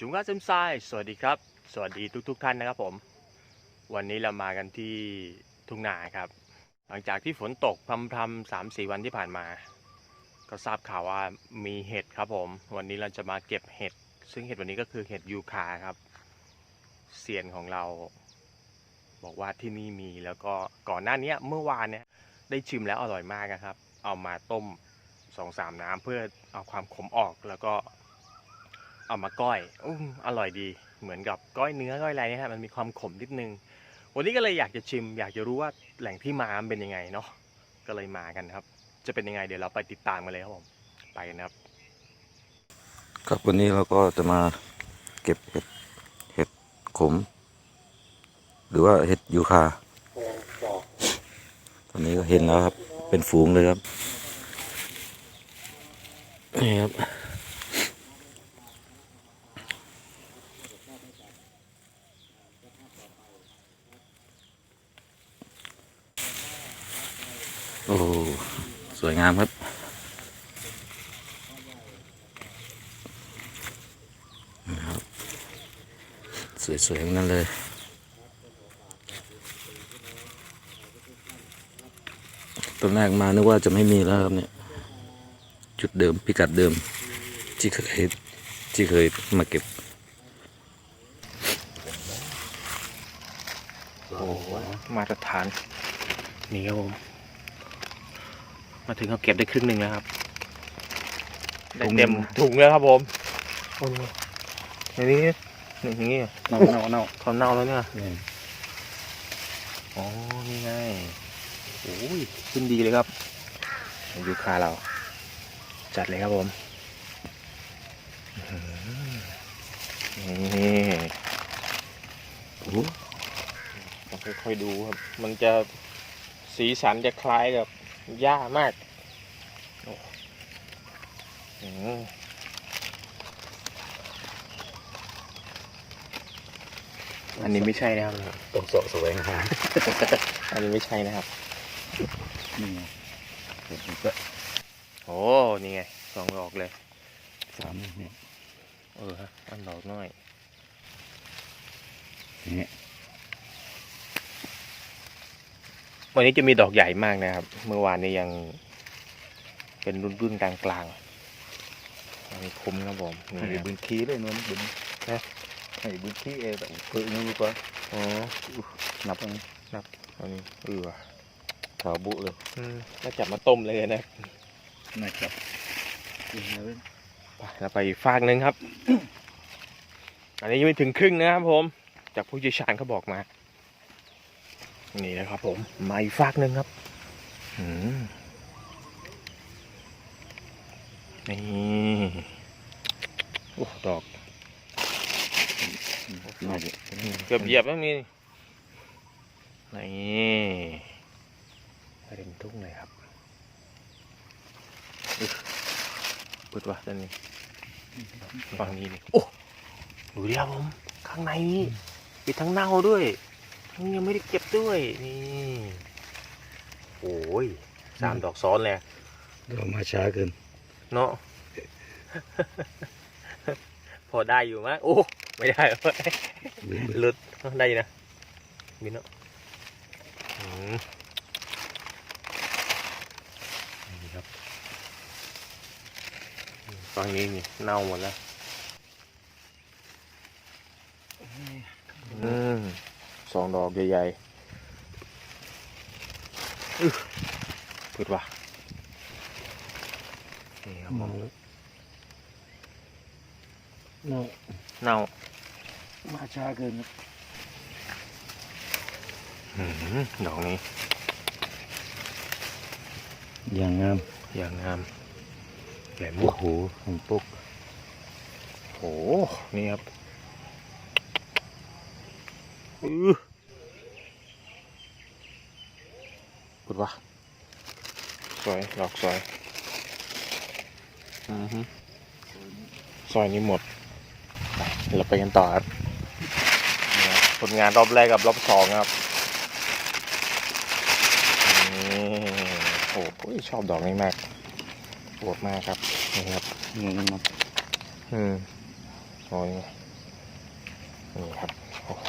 จุงก้าซึมซสวัสดีครับ สวัสดีทุกๆทท่านนะครับผม วันนี้เรามากันที่ทุ่งนาครับ หลังจากที่ฝนตกพรำๆสามสี่วันที่ผ่านมา ก็ทราบข่าวว่ามีเห็ดครับผม วันนี้เราจะมาเก็บเห็ด ซึ่งเห็ดวันนี้ก็คือเห็ดยูคาครับเซียนของเรา บอกว่าที่นี่มีแล้วก็ก่อนหน้านี้เมื่อวานเนี่ยได้ชิมแล้วอร่อยมากนะครับ เอามาต้มสองสามน้ำเพื่อเอาความขมออกแล้วก็ เอามาก้อยอมอร่อยดี เหมือนกับก้อยเนื้อก้อยอะไรเนี่ยฮะมันมีความขมนิดนึง วันนี้ก็เลยอยากจะชิม อยากจะรู้ว่าแหล่งที่มามันเป็นยังไงเนาะก็เลยมากันครับ จะเป็นยังไงเดี๋ยวเราไปติดตามกันเลยครับผมไปกันครับ ครับวันนี้เราก็จะมาเก็บเห็ดเห็ดขม หรือว่าเห็ดยูคาตอนนี้ก็เห็นแล้วครับ เป็นฝูงเลยครับนี่ครับโอ้สวยงามครับ สวยๆทั้งนั้นเลยตอนแรกมานึกว่าจะไม่มีแล้วครับเนี่ย จุดเดิมพิกัดเดิม ที่เคยที่เคยมาเก็บโอ้โหมาตรฐานนี่ครับผม มาถึงเขาเก็บได้ครึ่งหนึ่งแล้วครับได้เต็มถุงแล้วครับผมโอ้โหในนี้อย่างนี้เน่าเน่าเน่าเขาเน่าแล้วเนี่ยอ๋อนี่ไงโอ้ยขึ้นดีเลยครับยูคาเรา จัดเลยครับผมอื้อหือนี่โอ้โหต้องค่อยๆดูครับ มันจะสีสันจะคล้ายกับหญ้ามากโอ้ อืมอันนี้ไม่ใช่นะครับ ต้องเสาะแสวงหาอันนี้ไม่ใช่นะครับ นี่ไงเห็ดมันก็โอ้นี่ไงสองดอกเลยสามเนี่ยเออฮะอันดอกน้อยเนี่ยวันนี้จะมีดอกใหญ่มากนะครับ เมื่อวานนี้ยังเป็นรุ่นรุ่นๆกลางกลางๆ อันนี้คุ้มครับผมนี่ให้ครับ บุญขี้เลยนวลบุญฮะให้บุญขี้เอแต่เพื่อนนี่กว่าอ๋อนับอันนี้อันนี้เออว่ะขาวบุเลยอืมแล้วจับมาต้มเลยนะนะครับนี่นะเว้ยไปเราไปอีกฟากหนึ่งครับ อันนี้ยังไม่ถึงครึ่งนะครับผม จากผู้เชี่ยวชาญเขาบอกมา นี่นะครับผมมาอีกฟากหนึ่งครับ อืม นี่โอ้ดอกน่าจะเกือบเหยียบแล้วมีนี่ไปเต็มทุ่งเลยครับอึ๊ะพุดวะตอนนี้ฝั่งนี้นี่โอ้ดูดิครับผม ข้างในนี่มีทั้งเน่าด้วยทั้งยังไม่ได้เก็บด้วยนี่โอ้ยสามดอกซ้อนเลยเดี๋ยวมาช้าเกิน เนาะพอได้อยู่มั้ยโอ้ไม่ได้เว้ยลืมไปหลุดได้อยู่นะบินเนาะอืมนี่ครับฝั่งนี้นี่เน่าหมดแล้วอืมสองดอกใหญ่ๆอึ๊ะพืดว่ะนี่ ครับผมเน่าเน่ามาช้าเกินครับอืมดอกนี้ อย่างงาม อย่างงามแหลมโอ้มุกโหของปุ๊กโอ้โห นี่ครับอื้อพูดว่าสวยดอกสวย อือฮึซอยนี้หมดไปเราไปกันต่อครับนี่ครับผลงานรอบแรกกับรอบสองครับนี่โอ้โหชอบดอกนี้มากปวดมากครับนี่ครับเงินมันอืมโอ้ยนี่ครับโอ้โห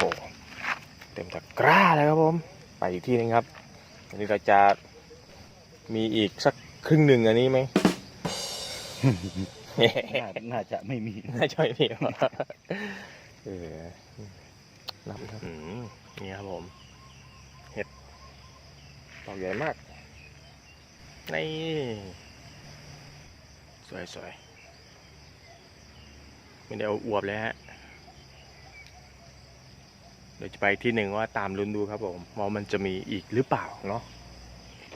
เต็มตะกร้าเลยครับผม ไปอีกที่หนึงครับ อันนี้เราจะมีอีกสักครึ่งหนึ่งอันนี้ไหม น่าจะไม่มี น่าจะไม่มีหรอเออนับครับอืมนี่ครับผม เห็ดดอกใหญ่มาก นี่ สวยสวยไม่ได้เอาอวบเลยฮะเดี๋ยวจะไปที่หนึ่งว่าตามลุ้นดูครับผมว่ามันจะมีอีกหรือเปล่าเนาะ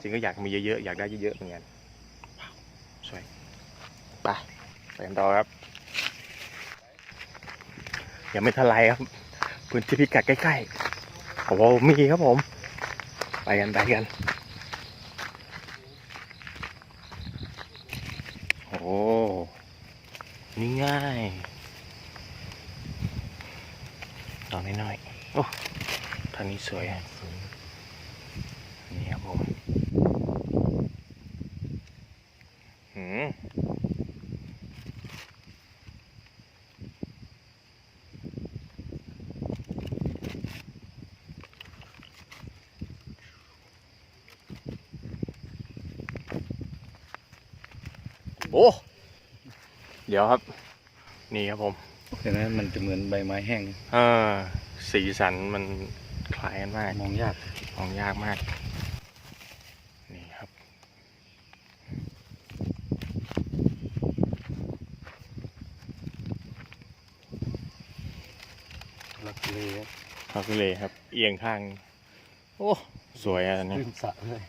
จริงก็อยากมีเยอะๆ อยากได้เยอะๆเหมือนกันว้าวสวย ไปไปกันต่อครับ ยังไม่ทลายครับ พื้นที่พิกัดใกล้ๆโอ้โหมีครับผม ไปกันไปกัน โอ้นี่ง่ายดอกน้อยๆโอ้ทางนี้สวยอะนี่ครับผมหืมโอ้เดี๋ยวครับ นี่ครับผมเห็นไหมมันจะเหมือนใบไม้แห้งเออสีสันมันคล้ายกันมาก มองยาก มองยากมาก นี่ครับ ลักเลคาคุเลครับ เอียงข้าง โอ้ สวยอะอันนี้ขึ้นสระเลย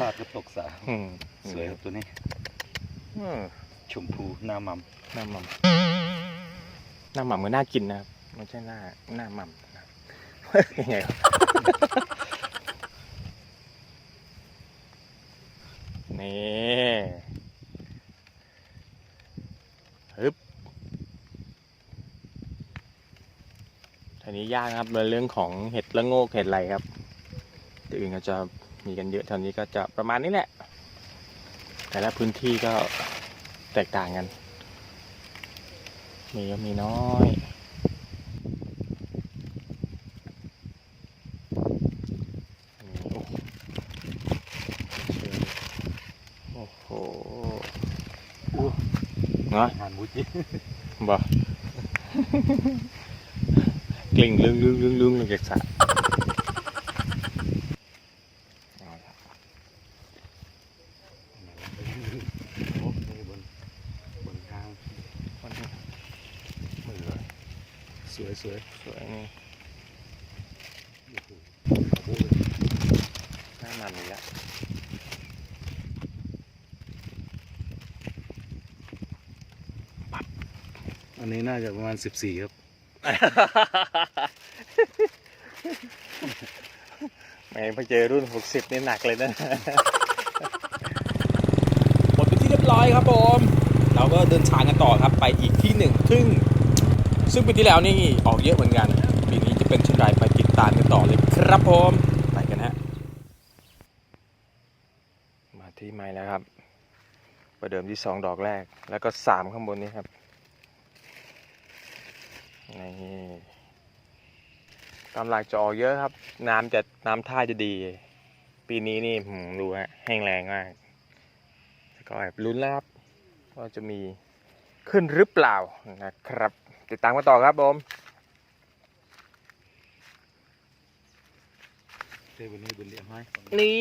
พลาดก็ตกสระอืมสวยครับตัวนี้อืมชมพูหน้ามัมหน้าหม่ำหน้าหม่ำก็น่ากินนะครับไม่ใช่หน้าหน้าหม่ำนะครับ ยังไงครับนี่ฮึบทีนี้ยากนะครับในเรื่องของเห็ดละโงกเห็ดอะไรครับตัวอื่นก็จะ มีกันเยอะแถวนี้ก็จะประมาณนี้แหละ แต่ละพื้นที่ก็แตกต่างกัน มีก็มีน้อยนี่โอ้โหเนาะงานมุจิบ่กลิ่งลึงลึงลึงลึงลงจากสระเอาละ โอ้นี่บนบนทาง คนนี้มือเลย สวยสวยสวยนี่โอ้โหหน้ามันเลยละอันนี้น่าจะประมาณสิบสี่ครับแหม่พอเจอรุ่น60นี่หนักเลยนะ หมดไปนที่เรียบร้อยครับผม เราก็เดินทางกันต่อครับไปอีกที่หนึ่งซึ่ง ซึ่งปีที่แล้วนี่ออกเยอะเหมือนกัน ปีนี้จะเป็นเช่นไรไปติดตามกันต่อเลยครับผมไปกันฮะมาที่ไม้แล้วครับ ประเดิมที่สองดอกแรก แล้วก็สามข้างบนนี้ครับนี่ตามหลักจะออกเยอะครับ น้ำจะน้ำท่าจะดี ปีนี้นี่หืมดูฮะแห้งแรงมากแต่ก็แอบลุ้นแล้วครับว่าจะมีขึ้นหรือเปล่านะครับ ติดตามกันต่อครับผมเทวันนี้บนเรียมให้นี่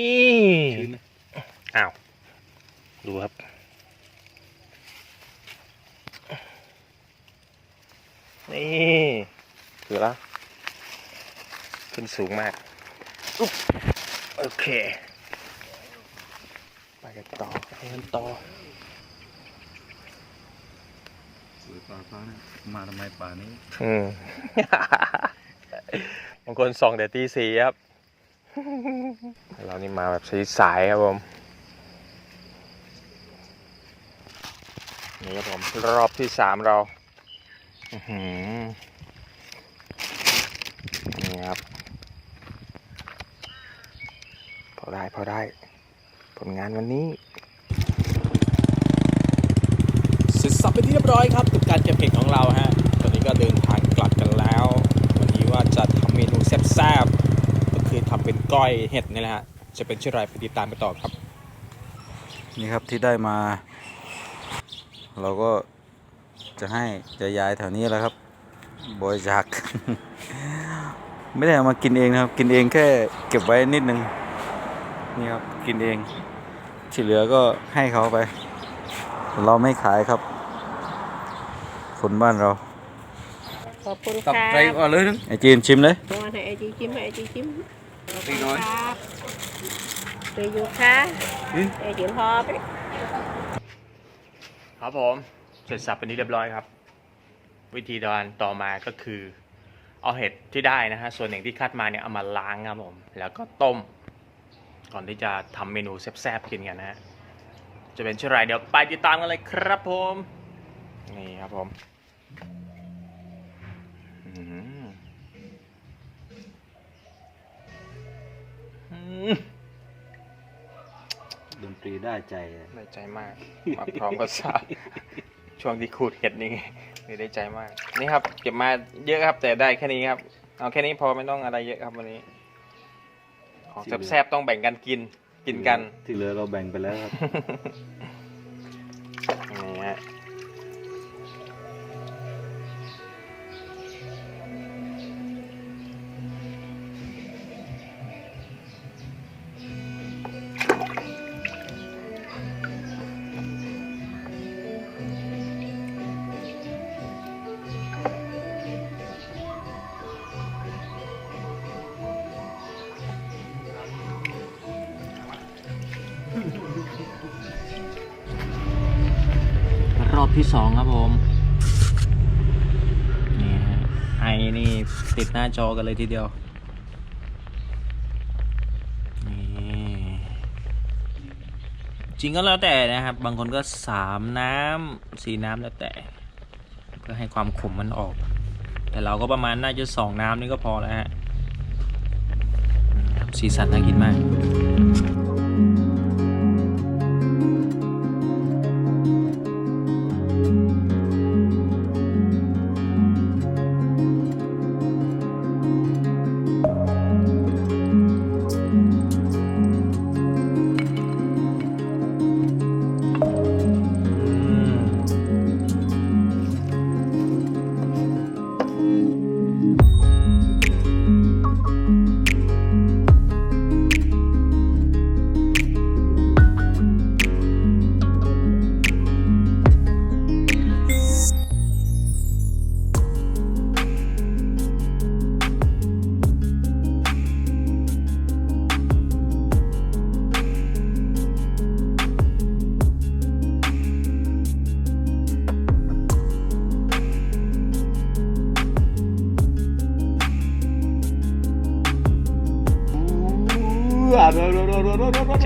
ชื้นนะอ้าว ดูครับ นี่ถือแล้วขึ้นสูงมากอุ๊บโอเค ไปกันต่อไปกันต่อ สวย ปลาฟ้านะมาทำไมป่านี้ อืม บางคนส่องแต่ตีสีครับ เรานี่มาแบบสายๆครับผม นี่ครับผม รอบที่สามเราอื้อหือนี่ครับ พอได้พอได้ ผลงานวันนี้ สับไปที่เรียบร้อยครับกับการเก็บเห็ดของเราฮะ ตอนนี้ก็เดินทางกลับกันแล้ว วันนี้ว่าจะทำเมนูแซ่บๆก็คือทำเป็นก้อยเห็ดนี่แหละฮะ จะเป็นชื่อไรไปติดตามไปต่อครับ นี่ครับที่ได้มา เราก็จะให้จะย้ายแถวนี้แล้วครับบริจาคไม่ได้ามากินเองนะครับ กินเองแค่เก็บไว้นิดนึงนี่ครับกินเองที่เหลือก็ให้เขาไป เราไม่ขายครับ คนบ้านเราขอบคุณตับครับไตก่อนเลยนึงไอจีนชิมเลยตัวให้ไอจีจิ้มให้ไอจีจิ้มตีน้อยครับไปอยู่ค่ะไอจีพอไปครับผมเสร็จสับเป็นที่เรียบร้อยครับ วิธีการต่อมาก็คือ เอาเห็ดที่ได้นะฮะส่วนหนึ่งที่คัดมาเนี่ยเอามาล้างครับผม แล้วก็ต้ม ก่อนที่จะทำเมนูแซ่บๆกินกันนะฮะจะเป็นชื่ออะไรเดี๋ยวไปติดตามกันเลยครับผม นี่ครับผมอืมอืมดนตรีได้ใจได้ใจมาก มาพร้อมกับซาช่วงที่ขูดเห็ดนี่ไงเลยได้ใจมาก นี่ครับ เก็บมาเยอะครับ แต่ได้แค่นี้ครับ เอาแค่นี้พอไม่ต้องอะไรเยอะครับวันนี้ ของแซ่บๆต้องแบ่งกันกิน กินกัน ที่เหลือเราแบ่งไปแล้วครับ อบที่สองครับผม นี่ฮะไอนี่ติดหน้าจอกันเลยทีเดียว นี่จริงก็แล้วแต่นะครับ บางคนก็สามน้ำสี่น้ำแล้วแต่ เพื่อให้ความขมมันออก แต่เราก็ประมาณน่าจะสองน้ำนี่ก็พอแล้วฮะสีสันน่ากินมาก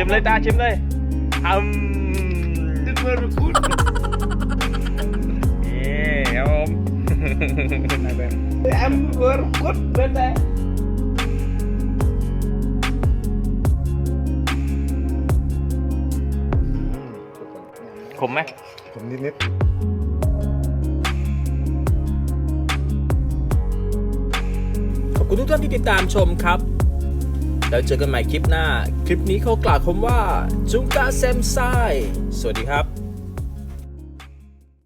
ชิมเลยตาชิมเลยอืมดึกเบอร์คุณนี่ครับผม em vừa cút bên đây ขมไหมผมนิดขอบคุณทุกท่านที่ติดตามชมครับ แล้วเจอกันใหม่คลิปหน้า คลิปนี้เขากล่าวคำว่าจุงกาเซมไซสวัสดีครับ